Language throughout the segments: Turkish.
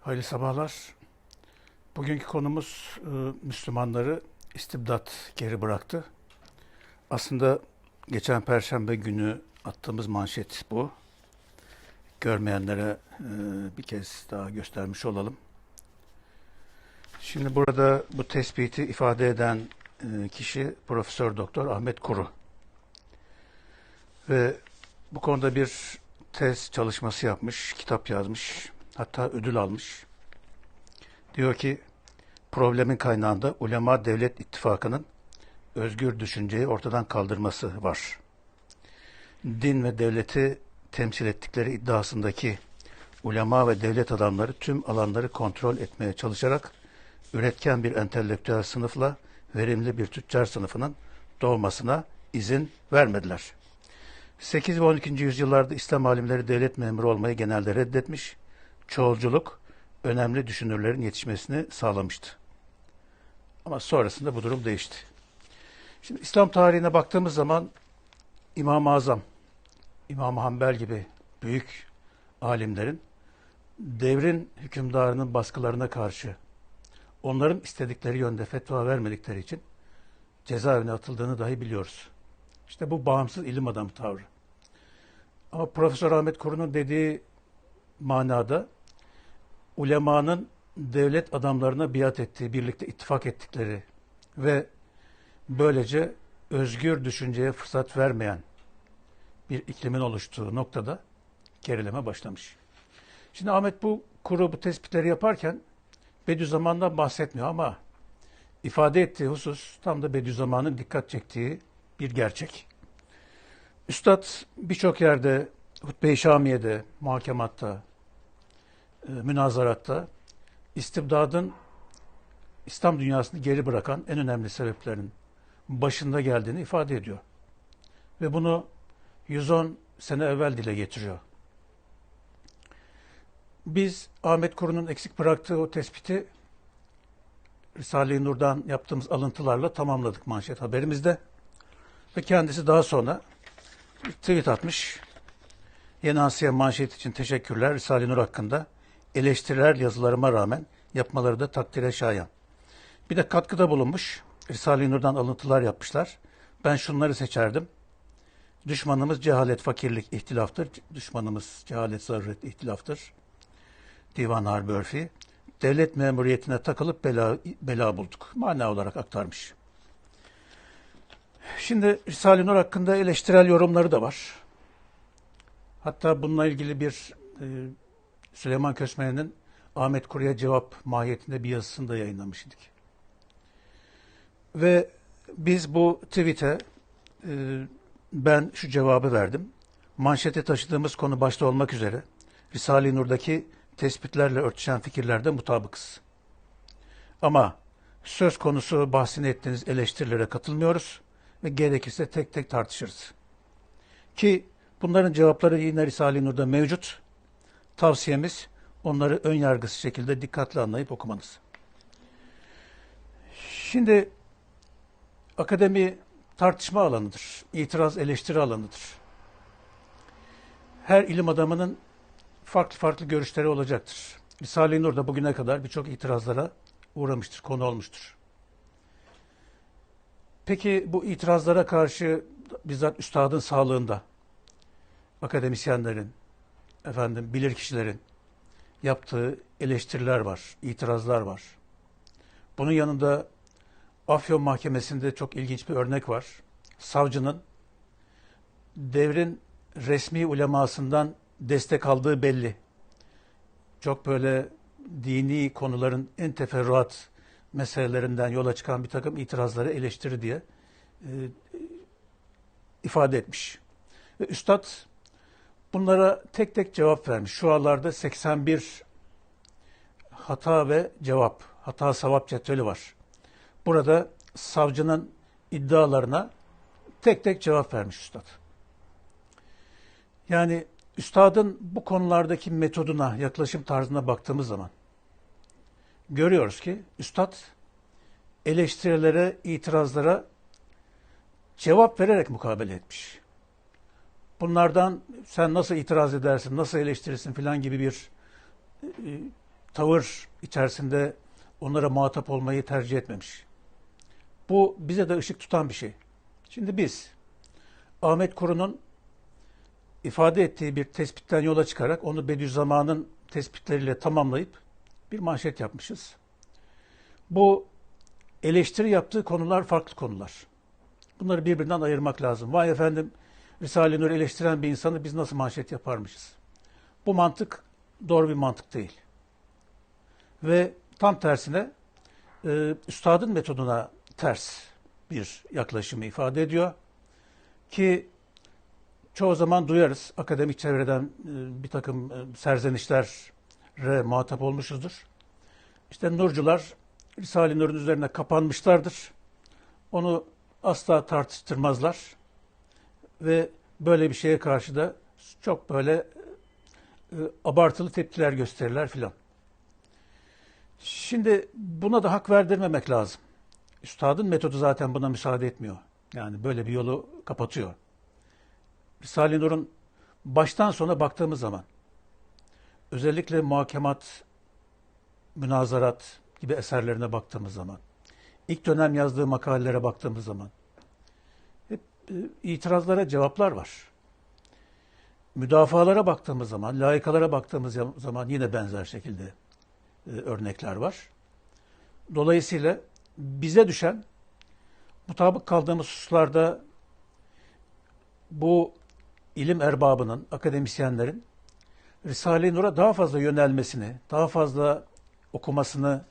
Hayırlı sabahlar. Bugünkü konumuz e, Müslümanları istibdat geri bıraktı. Aslında geçen Perşembe günü attığımız manşet bu. Görmeyenlere e, bir kez daha göstermiş olalım. Şimdi burada bu tespiti ifade eden e, kişi Profesör Doktor Ahmet Kuru. Ve bu konuda bir tez çalışması yapmış, kitap yazmış, hatta ödül almış. Diyor ki problemin kaynağında ulema devlet ittifakının özgür düşünceyi ortadan kaldırması var. Din ve devleti temsil ettikleri iddiasındaki ulema ve devlet adamları tüm alanları kontrol etmeye çalışarak üretken bir entelektüel sınıfla verimli bir tüccar sınıfının doğmasına izin vermediler. 8 ve 12. yüzyıllarda İslam alimleri devlet memuru olmayı genelde reddetmiş, çoğulculuk önemli düşünürlerin yetişmesini sağlamıştı. Ama sonrasında bu durum değişti. Şimdi İslam tarihine baktığımız zaman İmam-ı Azam, İmam-ı Hanbel gibi büyük alimlerin devrin hükümdarının baskılarına karşı onların istedikleri yönde fetva vermedikleri için cezaevine atıldığını dahi biliyoruz. İşte bu bağımsız ilim adamı tavrı. Ama Profesör Ahmet Kuru'nun dediği manada ulemanın devlet adamlarına biat ettiği, birlikte ittifak ettikleri ve böylece özgür düşünceye fırsat vermeyen bir iklimin oluştuğu noktada gerileme başlamış. Şimdi Ahmet bu kuru bu tespitleri yaparken Bediüzzaman'dan bahsetmiyor ama ifade ettiği husus tam da Bediüzzaman'ın dikkat çektiği bir gerçek. Üstad birçok yerde Hutbe-i Şamiye'de, muhakematta, e, münazaratta istibdadın İslam dünyasını geri bırakan en önemli sebeplerin başında geldiğini ifade ediyor. Ve bunu 110 sene evvel dile getiriyor. Biz Ahmet Kuru'nun eksik bıraktığı o tespiti Risale-i Nur'dan yaptığımız alıntılarla tamamladık manşet haberimizde. Ve kendisi daha sonra tweet atmış. Yeni Asya manşet için teşekkürler. Risale-i Nur hakkında eleştiriler yazılarıma rağmen yapmaları da takdire şayan. Bir de katkıda bulunmuş. Risale-i Nur'dan alıntılar yapmışlar. Ben şunları seçerdim. Düşmanımız cehalet, fakirlik, ihtilaftır. Düşmanımız cehalet, zaruret, ihtilaftır. Divan Harbi Örfi. Devlet memuriyetine takılıp bela, bela bulduk. Mana olarak aktarmış. Şimdi Risale-i Nur hakkında eleştirel yorumları da var. Hatta bununla ilgili bir e, Süleyman Kösmen'in Ahmet Kuru'ya cevap mahiyetinde bir yazısını da yayınlamıştık. Ve biz bu tweet'e e, ben şu cevabı verdim. Manşete taşıdığımız konu başta olmak üzere Risale-i Nur'daki tespitlerle örtüşen fikirlerde mutabıkız. Ama söz konusu bahsini ettiğiniz eleştirilere katılmıyoruz ve gerekirse tek tek tartışırız. Ki bunların cevapları yine Risale-i Nur'da mevcut. Tavsiyemiz onları ön yargısız şekilde dikkatli anlayıp okumanız. Şimdi akademi tartışma alanıdır. İtiraz eleştiri alanıdır. Her ilim adamının farklı farklı görüşleri olacaktır. Risale-i Nur da bugüne kadar birçok itirazlara uğramıştır, konu olmuştur. Peki bu itirazlara karşı bizzat üstadın sağlığında akademisyenlerin, efendim bilirkişilerin yaptığı eleştiriler var, itirazlar var. Bunun yanında Afyon Mahkemesi'nde çok ilginç bir örnek var. Savcının devrin resmi ulemasından destek aldığı belli. Çok böyle dini konuların en teferruat meselelerinden yola çıkan bir takım itirazları eleştiri diye e, ifade etmiş. Ve Üstad bunlara tek tek cevap vermiş. Şu aralarda 81 hata ve cevap, hata savap cetveli var. Burada savcının iddialarına tek tek cevap vermiş Üstad. Yani Üstadın bu konulardaki metoduna, yaklaşım tarzına baktığımız zaman görüyoruz ki Üstad eleştirilere, itirazlara cevap vererek mukabele etmiş. Bunlardan sen nasıl itiraz edersin, nasıl eleştirirsin filan gibi bir e, tavır içerisinde onlara muhatap olmayı tercih etmemiş. Bu bize de ışık tutan bir şey. Şimdi biz Ahmet Kuru'nun ifade ettiği bir tespitten yola çıkarak onu Bediüzzaman'ın tespitleriyle tamamlayıp bir manşet yapmışız. Bu eleştiri yaptığı konular farklı konular. Bunları birbirinden ayırmak lazım. Vay efendim Risale-i Nur eleştiren bir insanı biz nasıl manşet yaparmışız? Bu mantık doğru bir mantık değil. Ve tam tersine e, üstadın metoduna ters bir yaklaşımı ifade ediyor. Ki çoğu zaman duyarız akademik çevreden e, bir takım e, serzenişlere muhatap olmuşuzdur. İşte Nurcular Risale-i Nur'un üzerine kapanmışlardır. Onu asla tartıştırmazlar. Ve böyle bir şeye karşı da çok böyle e, abartılı tepkiler gösterirler filan. Şimdi buna da hak verdirmemek lazım. Üstadın metodu zaten buna müsaade etmiyor. Yani böyle bir yolu kapatıyor. Risale-i Nur'un baştan sona baktığımız zaman özellikle muhakemat, münazarat gibi eserlerine baktığımız zaman ilk dönem yazdığı makalelere baktığımız zaman itirazlara cevaplar var. Müdafalara baktığımız zaman, layıkalara baktığımız zaman yine benzer şekilde e, örnekler var. Dolayısıyla bize düşen mutabık kaldığımız hususlarda bu ilim erbabının, akademisyenlerin Risale-i Nur'a daha fazla yönelmesini, daha fazla okumasını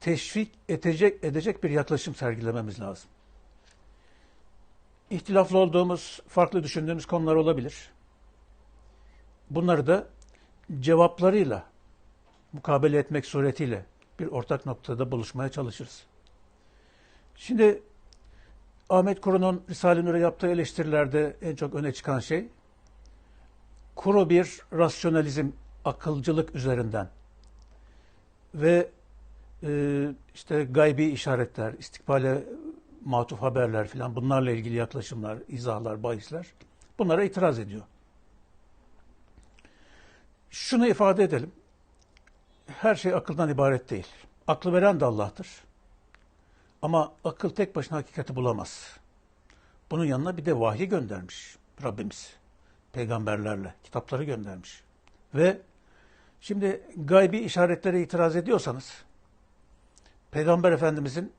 teşvik edecek, edecek bir yaklaşım sergilememiz lazım. İhtilaflı olduğumuz, farklı düşündüğümüz konular olabilir. Bunları da cevaplarıyla mukabele etmek suretiyle bir ortak noktada buluşmaya çalışırız. Şimdi Ahmet Kuru'nun Risale-i Nur'a yaptığı eleştirilerde en çok öne çıkan şey kuru bir rasyonalizm, akılcılık üzerinden ve e, işte gaybi işaretler, istikbale matuf haberler filan bunlarla ilgili yaklaşımlar, izahlar, bahisler bunlara itiraz ediyor. Şunu ifade edelim. Her şey akıldan ibaret değil. Aklı veren de Allah'tır. Ama akıl tek başına hakikati bulamaz. Bunun yanına bir de vahyi göndermiş Rabbimiz. Peygamberlerle kitapları göndermiş. Ve şimdi gaybi işaretlere itiraz ediyorsanız Peygamber Efendimizin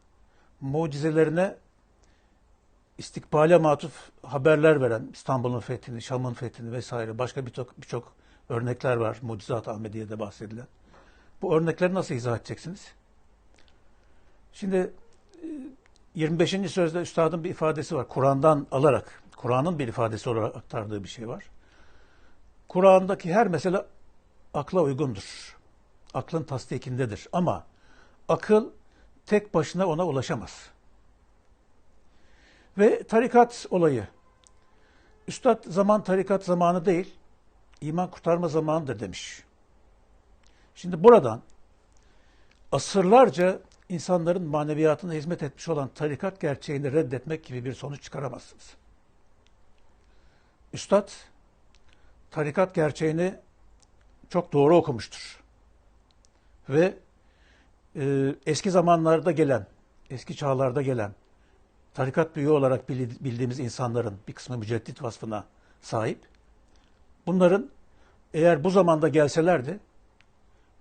mucizelerine istikbale matuf haberler veren İstanbul'un fethini, Şam'ın fethini vesaire başka birçok birçok örnekler var. Mucizat Ahmediye'de bahsedilen. Bu örnekleri nasıl izah edeceksiniz? Şimdi 25. sözde üstadın bir ifadesi var. Kur'an'dan alarak, Kur'an'ın bir ifadesi olarak aktardığı bir şey var. Kur'an'daki her mesele akla uygundur. Aklın tasdikindedir. Ama akıl tek başına ona ulaşamaz. Ve tarikat olayı. Üstad zaman tarikat zamanı değil, iman kurtarma zamanıdır demiş. Şimdi buradan asırlarca insanların maneviyatına hizmet etmiş olan tarikat gerçeğini reddetmek gibi bir sonuç çıkaramazsınız. Üstad tarikat gerçeğini çok doğru okumuştur. Ve e, eski zamanlarda gelen, eski çağlarda gelen tarikat büyüğü olarak bildiğimiz insanların bir kısmı müceddit vasfına sahip. Bunların eğer bu zamanda gelselerdi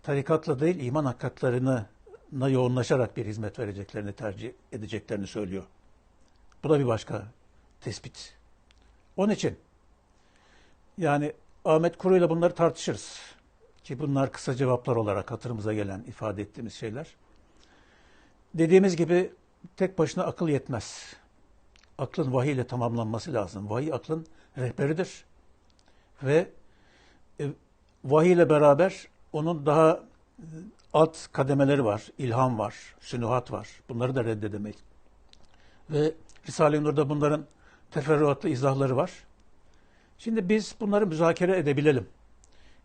tarikatla değil iman hakikatlarını na yoğunlaşarak bir hizmet vereceklerini tercih edeceklerini söylüyor. Bu da bir başka tespit. Onun için yani Ahmet Kuru ile bunları tartışırız. Ki bunlar kısa cevaplar olarak hatırımıza gelen ifade ettiğimiz şeyler. Dediğimiz gibi tek başına akıl yetmez. Aklın vahiy ile tamamlanması lazım. Vahiy aklın rehberidir. Ve e, vahiy ile beraber onun daha alt kademeleri var. İlham var, sünuhat var. Bunları da reddedemeyiz. Ve Risale-i Nur'da bunların teferruatlı izahları var. Şimdi biz bunları müzakere edebilelim.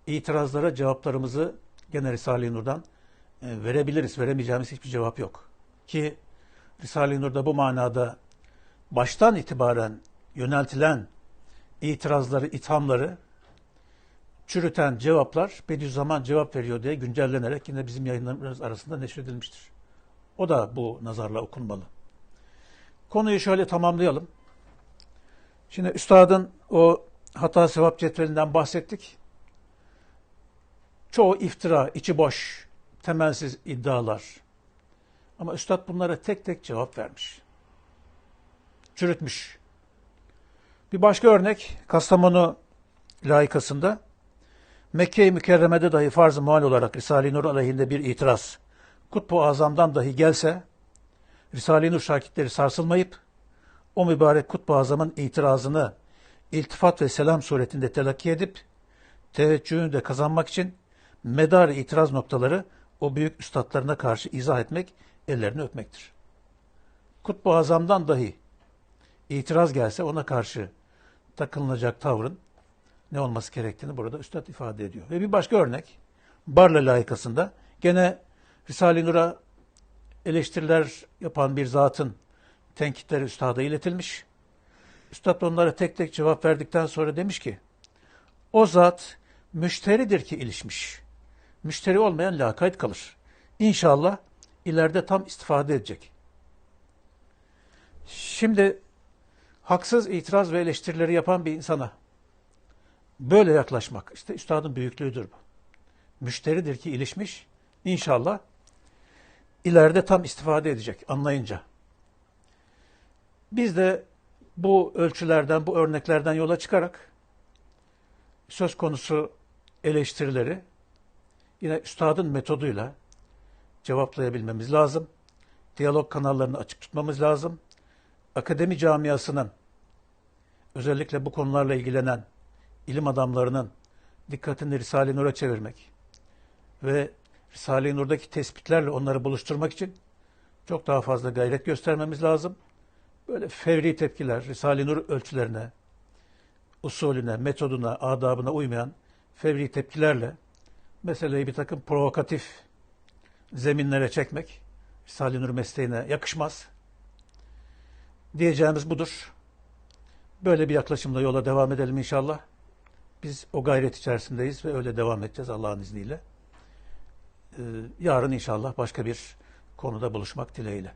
İtirazlara cevaplarımızı gene Risale-i Nur'dan e, verebiliriz. Veremeyeceğimiz hiçbir cevap yok. Ki Risale-i Nur'da bu manada baştan itibaren yöneltilen itirazları, ithamları çürüten cevaplar Bediüzzaman cevap veriyor diye güncellenerek yine bizim yayınlarımız arasında neşredilmiştir. O da bu nazarla okunmalı. Konuyu şöyle tamamlayalım. Şimdi üstadın o hata sevap cetvelinden bahsettik. Çoğu iftira, içi boş, temelsiz iddialar. Ama üstad bunlara tek tek cevap vermiş. Çürütmüş. Bir başka örnek Kastamonu layıkasında Mekke-i Mükerreme'de dahi farz-ı muhal olarak Risale-i Nur aleyhinde bir itiraz Kutbu Azam'dan dahi gelse Risale-i Nur şakitleri sarsılmayıp o mübarek Kutbu Azam'ın itirazını iltifat ve selam suretinde telakki edip teveccühünü de kazanmak için medar itiraz noktaları o büyük üstadlarına karşı izah etmek, ellerini öpmektir. Kutbu Azam'dan dahi itiraz gelse ona karşı takılınacak tavrın ne olması gerektiğini burada üstad ifade ediyor. Ve bir başka örnek Barla layıkasında gene Risale-i Nur'a eleştiriler yapan bir zatın tenkitleri üstada iletilmiş. Üstad onlara tek tek cevap verdikten sonra demiş ki o zat müşteridir ki ilişmiş. Müşteri olmayan lakayt kalır. İnşallah ileride tam istifade edecek. Şimdi haksız itiraz ve eleştirileri yapan bir insana böyle yaklaşmak işte üstadın büyüklüğüdür bu. Müşteridir ki ilişmiş. İnşallah ileride tam istifade edecek anlayınca. Biz de bu ölçülerden, bu örneklerden yola çıkarak söz konusu eleştirileri yine üstadın metoduyla cevaplayabilmemiz lazım. Diyalog kanallarını açık tutmamız lazım. Akademi camiasının özellikle bu konularla ilgilenen ilim adamlarının dikkatini Risale-i Nur'a çevirmek ve Risale-i Nur'daki tespitlerle onları buluşturmak için çok daha fazla gayret göstermemiz lazım. Böyle fevri tepkiler, Risale-i Nur ölçülerine, usulüne, metoduna, adabına uymayan fevri tepkilerle meseleyi bir takım provokatif zeminlere çekmek Risale-i Nur mesleğine yakışmaz. Diyeceğimiz budur. Böyle bir yaklaşımla yola devam edelim inşallah. Biz o gayret içerisindeyiz ve öyle devam edeceğiz Allah'ın izniyle. Ee, yarın inşallah başka bir konuda buluşmak dileğiyle.